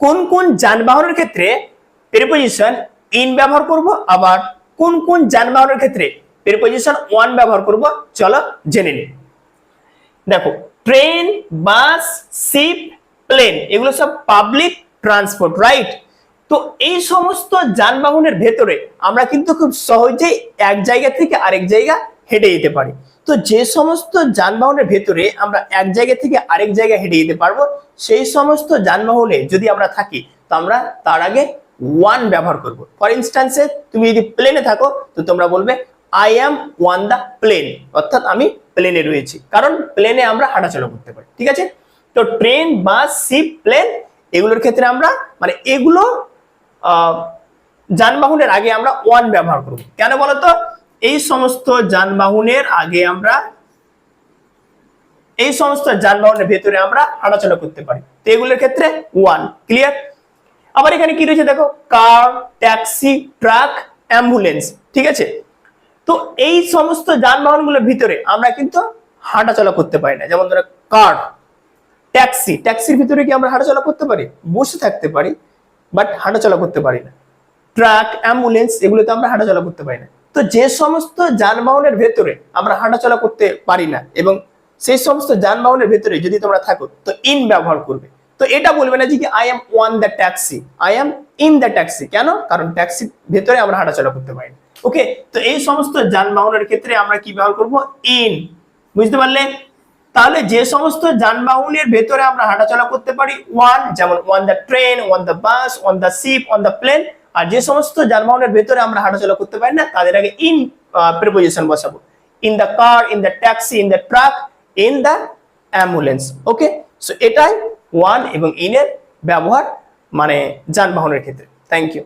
কোন কোন যানবাহনের ক্ষেত্রে প্রিপোজিশন ইন ব্যবহার করব, আবার কোন কোন যানবাহনের ক্ষেত্রে প্রিপোজিশন ওয়ান ব্যবহার করব, চলো জেনে নিই। দেখো ট্রেন বাস শিপ প্লেন এগুলো সব পাবলিক ট্রান্সপোর্ট রাইট তো এই সমস্ত যানবাহনের ভেতরে আমরা কিন্তু খুব সহজেই এক জায়গা থেকে আরেক জায়গা হেঁটে যেতে পারি। তো যে সমস্ত যানবাহনের ভেতরে আমরা এক জায়গা থেকে আরেক জায়গায় হেঁটে যেতে পারব, সেই সমস্ত যানবাহনে যদি আমরা থাকি, তো আমরা তার আগে ওয়ান ব্যবহার করব। ফর ইনস্টান্সে তুমি যদি প্লেনে থাকো, তো তোমরা বলবে I am on the plane অর্থাৎ আমি প্লেনে রয়েছি। কারণ প্লেনে আমরা হাঁটাচলা করতে পারি, ঠিক আছে? তো ট্রেন বাস শিপ প্লেন এগুলোর ক্ষেত্রে আমরা মানে এগুলো যানবাহনের আগে আমরা ওয়ান ব্যবহার করব। কেন বলতো? এই সমস্ত যানবাহনের আগে আমরা এই সমস্ত যানবাহনের ভেতরে আমরা হাঁটাচলা করতে পারি। তো এগুলোর ক্ষেত্রে ওয়ান ক্লিয়ার আবার এখানে কি রয়েছে দেখো? কার ট্যাক্সি ট্রাক অ্যাম্বুলেন্স ঠিক আছে? তো এই সমস্ত যানবাহনগুলোর ভিতরে আমরা কিন্তু হাঁটাচলা করতে পারি না। যেমন ধরো কার ট্যাক্সি ট্যাক্সির ভিতরে কি আমরা হাঁটাচলা করতে পারি? বসে থাকতে পারি বাট হাঁটাচলা করতে পারি না। ট্রাক অ্যাম্বুলেন্স এগুলোতে আমরা হাঁটাচলা করতে পারি না। তো যে সমস্ত যানবাহনের ভেতরে আমরা হাঁটাচলা করতে পারি না, এবং সেই সমস্ত যানবাহনের ভেতরে যদি তোমরা থাকো, তো ইন ব্যবহার করবে। তো এটা বলবে না যে কি I am on the taxi I am in the taxi কেন? কারণ ট্যাক্সির ভেতরে আমরা হাঁটাচলা করতে পারি ওকে তো এই সমস্ত যানবাহনের ক্ষেত্রে আমরা কি ব্যবহার করব? ইন বুঝতে পারলে? তাহলে যে সমস্ত যানবাহনের ভেতরে আমরা হাঁটাচলা করতে পারি ওয়ান যেমন on the train on the bus on the ship on the plane আর যে সমস্ত যানবাহনের ভেতরে আমরা হাঁটাচলা করতে পারি না, তাদের আগে ইন প্রিপোজিশন বসাবো। In the car in the taxi in the truck in the ambulance okay so এটাই ওয়ান এবং ইনের ব্যবহার মানে যানবাহনের ক্ষেত্রে। Thank you